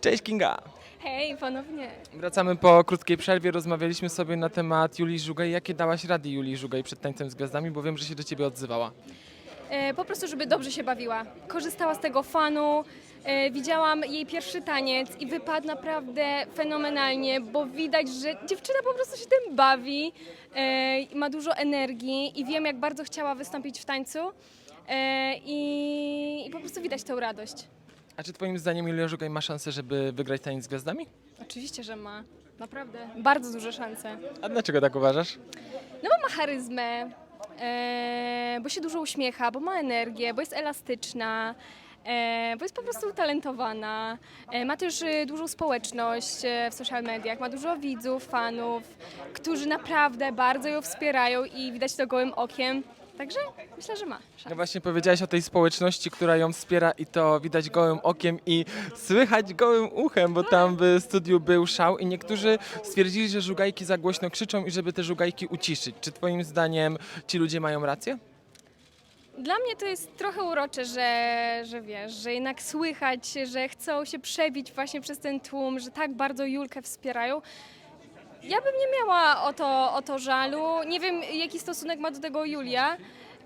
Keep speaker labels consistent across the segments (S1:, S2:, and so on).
S1: Cześć Kinga!
S2: Hej, ponownie.
S1: Wracamy po krótkiej przerwie. Rozmawialiśmy sobie na temat Julii Żugaj. Jakie dałaś rady Julii Żugaj przed tańcem z gwiazdami? Bo wiem, że się do ciebie odzywała.
S2: E, po prostu, żeby dobrze się bawiła. Korzystała z tego fanu. E, widziałam jej pierwszy taniec i wypadł naprawdę fenomenalnie, bo widać, że dziewczyna po prostu się tym bawi, e, i ma dużo energii i wiem, jak bardzo chciała wystąpić w tańcu. E, i, I po prostu widać tę radość.
S1: A czy twoim zdaniem Julia Żugaj ma szansę, żeby wygrać taniec z gwiazdami?
S2: Oczywiście, że ma. Naprawdę. Bardzo duże szanse.
S1: A dlaczego tak uważasz?
S2: No bo ma charyzmę, e, bo się dużo uśmiecha, bo ma energię, bo jest elastyczna, e, bo jest po prostu utalentowana. E, ma też e, dużą społeczność e, w social mediach, ma dużo widzów, fanów, którzy naprawdę bardzo ją wspierają i widać to gołym okiem. Także myślę, że ma
S1: No właśnie powiedziałaś o tej społeczności, która ją wspiera i to widać gołym okiem i słychać gołym uchem, bo tam w studiu był szał i niektórzy stwierdzili, że żugajki za głośno krzyczą i żeby te żugajki uciszyć. Czy twoim zdaniem ci ludzie mają rację?
S2: Dla mnie to jest trochę urocze, że, że wiesz, że jednak słychać, że chcą się przebić właśnie przez ten tłum, że tak bardzo Julkę wspierają. Ja bym nie miała o to, o to żalu. Nie wiem, jaki stosunek ma do tego Julia.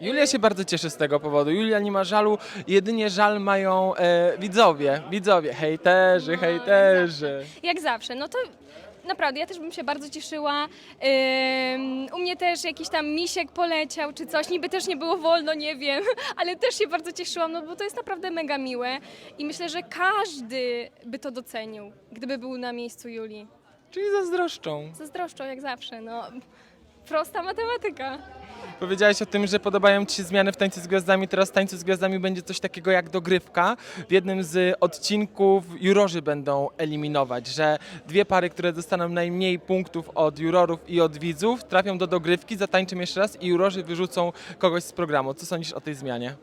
S1: Julia się bardzo cieszy z tego powodu. Julia nie ma żalu, jedynie żal mają e, widzowie. Widzowie, hejterzy, hejterzy.
S2: Jak zawsze. No to naprawdę, ja też bym się bardzo cieszyła. Ym, u mnie też jakiś tam misiek poleciał czy coś. Niby też nie było wolno, nie wiem, ale też się bardzo cieszyłam, no bo to jest naprawdę mega miłe. I myślę, że każdy by to docenił, gdyby był na miejscu Julii.
S1: Czyli zazdroszczą.
S2: Zazdroszczą jak zawsze, no. Prosta matematyka.
S1: Powiedziałeś o tym, że podobają Ci się zmiany w Tańcu z Gwiazdami. Teraz w Tańcu z Gwiazdami będzie coś takiego jak dogrywka. W jednym z odcinków jurorzy będą eliminować, że dwie pary, które dostaną najmniej punktów od jurorów i od widzów, trafią do dogrywki, zatańczą jeszcze raz i jurorzy wyrzucą kogoś z programu. Co sądzisz o tej zmianie?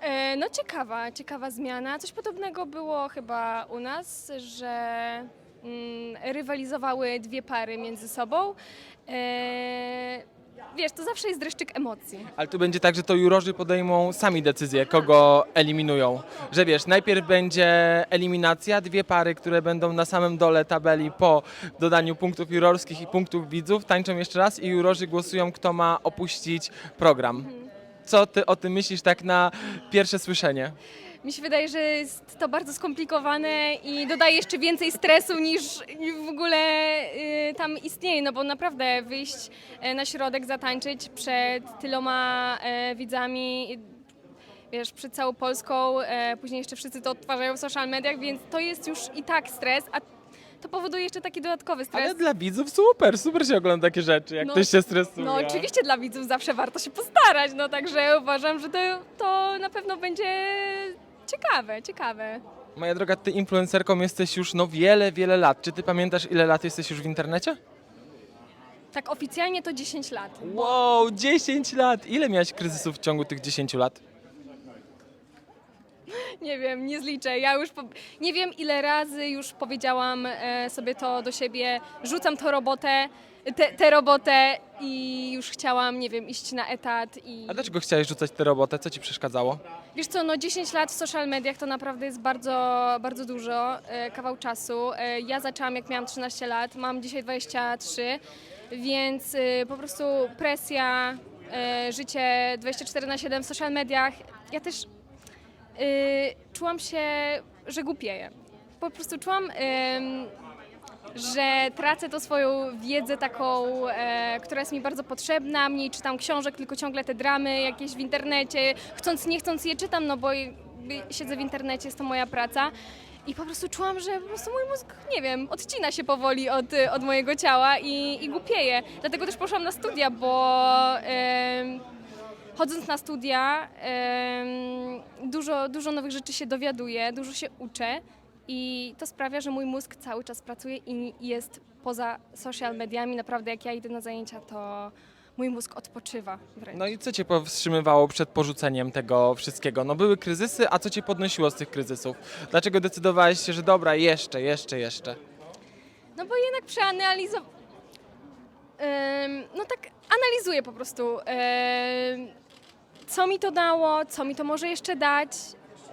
S2: E, no ciekawa, ciekawa zmiana. Coś podobnego było chyba u nas, że rywalizowały dwie pary między sobą. E, wiesz, to zawsze jest dreszczyk emocji.
S1: Ale tu będzie tak, że to jurorzy podejmą sami decyzję, kogo eliminują. Że wiesz, najpierw będzie eliminacja, dwie pary, które będą na samym dole tabeli po dodaniu punktów jurorskich i punktów widzów, tańczą jeszcze raz i jurorzy głosują, kto ma opuścić program. Co ty o tym myślisz tak na pierwsze słyszenie?
S2: Mi się wydaje, że jest to bardzo skomplikowane i dodaje jeszcze więcej stresu niż, w ogóle y, tam istnieje, no bo naprawdę wyjść e, na środek, zatańczyć przed tyloma e, widzami, wiesz, przed całą Polską, e, później jeszcze wszyscy to odtwarzają w social mediach, więc to jest już i tak stres, a to powoduje jeszcze taki dodatkowy stres.
S1: Ale dla widzów super, super się ogląda takie rzeczy, jak
S2: No,
S1: ktoś się stresuje.
S2: No oczywiście dla widzów zawsze warto się postarać, no także uważam, że to, to na pewno będzie ciekawe, ciekawe.
S1: Moja droga, ty influencerką jesteś już no wiele, wiele lat. Czy ty pamiętasz ile lat jesteś już w internecie?
S2: Tak oficjalnie to 10 lat.
S1: Wow, 10 lat! Ile miałeś kryzysów w ciągu tych 10 lat?
S2: Nie wiem, nie zliczę. Ja już po... nie wiem ile razy już powiedziałam e, sobie to do siebie, rzucam tę robotę, te, tę robotę i już chciałam, nie wiem, iść na etat i...
S1: A dlaczego chciałeś rzucać tę robotę? Co ci przeszkadzało?
S2: Wiesz co, no 10 lat w social mediach to naprawdę jest bardzo, bardzo dużo, e, kawał czasu. E, ja zaczęłam jak miałam 13 lat, mam dzisiaj 23, więc e, po prostu presja, e, życie 24 na 7 w social mediach. Ja też czułam się, że głupieję. Po prostu czułam, że tracę tą swoją wiedzę taką, e, która jest mi bardzo potrzebna. Mniej czytam książek, tylko ciągle te dramy jakieś w internecie. Chcąc, nie chcąc je czytam, no bo siedzę w internecie, jest to moja praca. I po prostu czułam, że po prostu mój mózg, nie wiem, odcina się powoli od, od mojego ciała i, i głupieje. Dlatego też poszłam na studia, bo em, chodząc na studia dużo, dużo nowych rzeczy się dowiaduję, dużo się uczę. I to sprawia, że mój mózg cały czas pracuje i jest poza social mediami. Naprawdę, jak ja idę na zajęcia, to mój mózg odpoczywa wręcz.
S1: No i co cię powstrzymywało przed porzuceniem tego wszystkiego? No były kryzysy, a co cię podnosiło z tych kryzysów? Dlaczego decydowałeś się, że dobra, jeszcze, jeszcze, jeszcze?
S2: No bo jednak przeanalizować. no tak analizuję po prostu, co mi to dało, co mi to może jeszcze dać.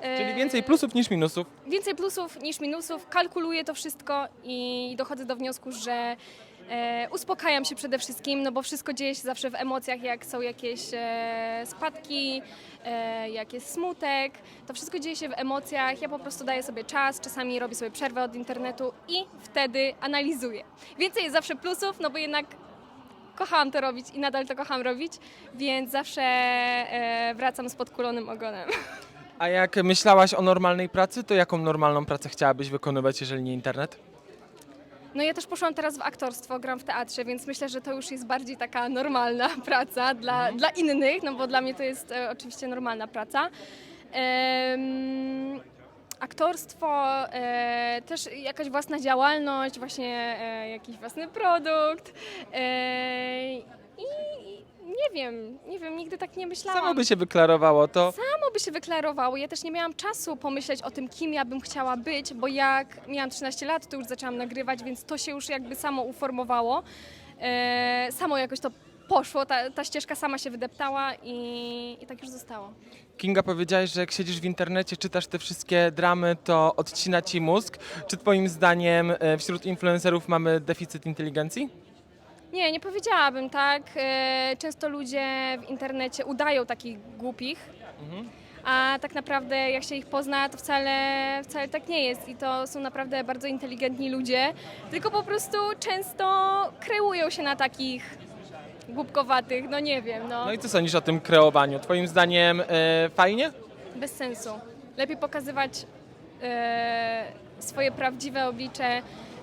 S2: E,
S1: Czyli więcej plusów niż minusów.
S2: Więcej plusów niż minusów. Kalkuluję to wszystko i dochodzę do wniosku, że e, uspokajam się przede wszystkim, no bo wszystko dzieje się zawsze w emocjach, jak są jakieś e, spadki, e, jak jest smutek. To wszystko dzieje się w emocjach. Ja po prostu daję sobie czas, czasami robię sobie przerwę od internetu i wtedy analizuję. Więcej jest zawsze plusów, no bo jednak kochałam to robić i nadal to kocham robić, więc zawsze e, wracam z podkulonym ogonem.
S1: A jak myślałaś o normalnej pracy, to jaką normalną pracę chciałabyś wykonywać, jeżeli nie internet?
S2: No ja też poszłam teraz w aktorstwo, gram w teatrze, więc myślę, że to już jest bardziej taka normalna praca dla, dla innych, no bo dla mnie to jest e, oczywiście normalna praca. Em, aktorstwo, e, też jakaś własna działalność, właśnie e, jakiś własny produkt. E, I nie wiem, nie wiem, nigdy tak nie myślałam.
S1: Samo by się wyklarowało to.
S2: Samo by się wyklarowało. Ja też nie miałam czasu pomyśleć o tym, kim ja bym chciała być, bo jak miałam 13 lat, to już zaczęłam nagrywać, więc to się już jakby samo uformowało. E, samo jakoś to poszło, ta, ta ścieżka sama się wydeptała i, i tak już zostało.
S1: Kinga powiedziałaś, że jak siedzisz w internecie, czytasz te wszystkie dramy, to odcina ci mózg. Czy twoim zdaniem e, wśród influencerów mamy deficyt inteligencji?
S2: Nie, nie powiedziałabym tak. E, często ludzie w internecie udają takich głupich, a tak naprawdę jak się ich pozna, to wcale, wcale tak nie jest. I to są naprawdę bardzo inteligentni ludzie, tylko po prostu często kreują się na takich głupkowatych, no nie wiem, no,
S1: No i co sądzisz o tym kreowaniu? Twoim zdaniem e, fajnie?
S2: bez sensu. Lepiej pokazywać e, swoje prawdziwe oblicze,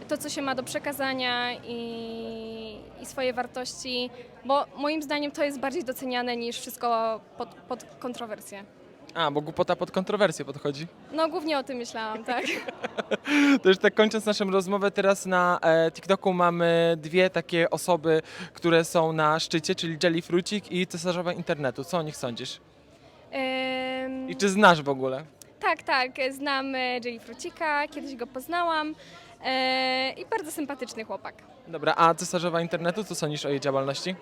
S2: to co się ma do przekazania i, i swoje wartości, bo moim zdaniem to jest bardziej doceniane niż wszystko pod, pod kontrowersje.
S1: A, bo głupota pod kontrowersję podchodzi.
S2: No głównie o tym myślałam, tak.
S1: To już tak kończąc naszą rozmowę, teraz na e, TikToku mamy dwie takie osoby, które są na szczycie, czyli Jelly Frucik i Cesarzowa Internetu. Co o nich sądzisz?
S2: Em,
S1: I czy znasz w ogóle?
S2: Tak, tak, znam e, Jelly Frucika, kiedyś go poznałam e, i bardzo sympatyczny chłopak.
S1: Dobra, a Cesarzowa Internetu, co sądzisz o jej działalności?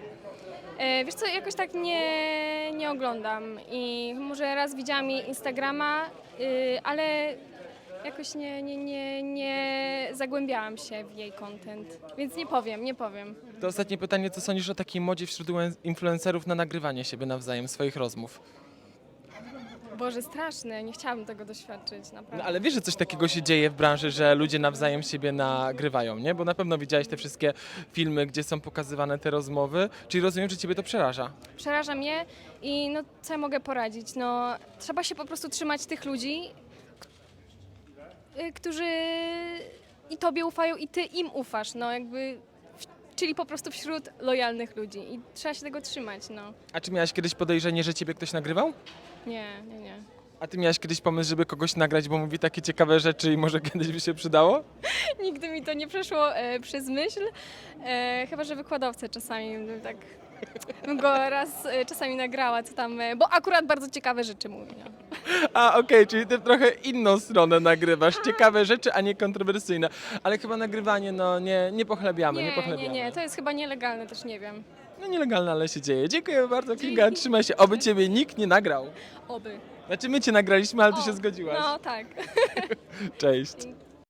S2: E, wiesz co, jakoś tak nie, nie oglądam i może raz widziałam jej Instagrama, y, ale jakoś nie, nie, nie, nie zagłębiałam się w jej content, więc nie powiem, nie powiem.
S1: To ostatnie pytanie, co sądzisz o takiej modzie wśród influencerów na nagrywanie siebie nawzajem, swoich rozmów?
S2: Boże, straszne, nie chciałabym tego doświadczyć,
S1: No,
S2: naprawdę.
S1: ale wiesz, że coś takiego się dzieje w branży, że ludzie nawzajem siebie nagrywają, nie? Bo na pewno widziałeś te wszystkie filmy, gdzie są pokazywane te rozmowy, czyli rozumiem, że ciebie to przeraża.
S2: Przeraża mnie i no co ja mogę poradzić? No trzeba się po prostu trzymać tych ludzi, k- y, którzy i tobie ufają i ty im ufasz, no jakby czyli po prostu wśród lojalnych ludzi i trzeba się tego trzymać, no.
S1: A czy miałaś kiedyś podejrzenie, że ciebie ktoś nagrywał?
S2: Nie, nie, nie.
S1: A ty miałaś kiedyś pomysł, żeby kogoś nagrać, bo mówi takie ciekawe rzeczy i może kiedyś by się przydało?
S2: Nigdy mi to nie przeszło e, przez myśl, e, chyba że wykładowcę czasami tak bym go raz e, czasami nagrała, co tam, e, bo akurat bardzo ciekawe rzeczy mówi. No.
S1: A, okej, czyli ty trochę inną stronę nagrywasz. Ciekawe rzeczy, a nie kontrowersyjne. Ale chyba nagrywanie, no nie, nie pochlebiamy, nie,
S2: Nie, nie,
S1: pochlebiamy.
S2: nie, to jest chyba nielegalne, też nie wiem.
S1: No nielegalne, ale się dzieje. Dziękuję bardzo, Kinga, trzymaj się. Oby ciebie nikt nie nagrał.
S2: Oby.
S1: Znaczy my cię nagraliśmy, ale ty
S2: O,
S1: się zgodziłaś.
S2: No tak.
S1: Cześć.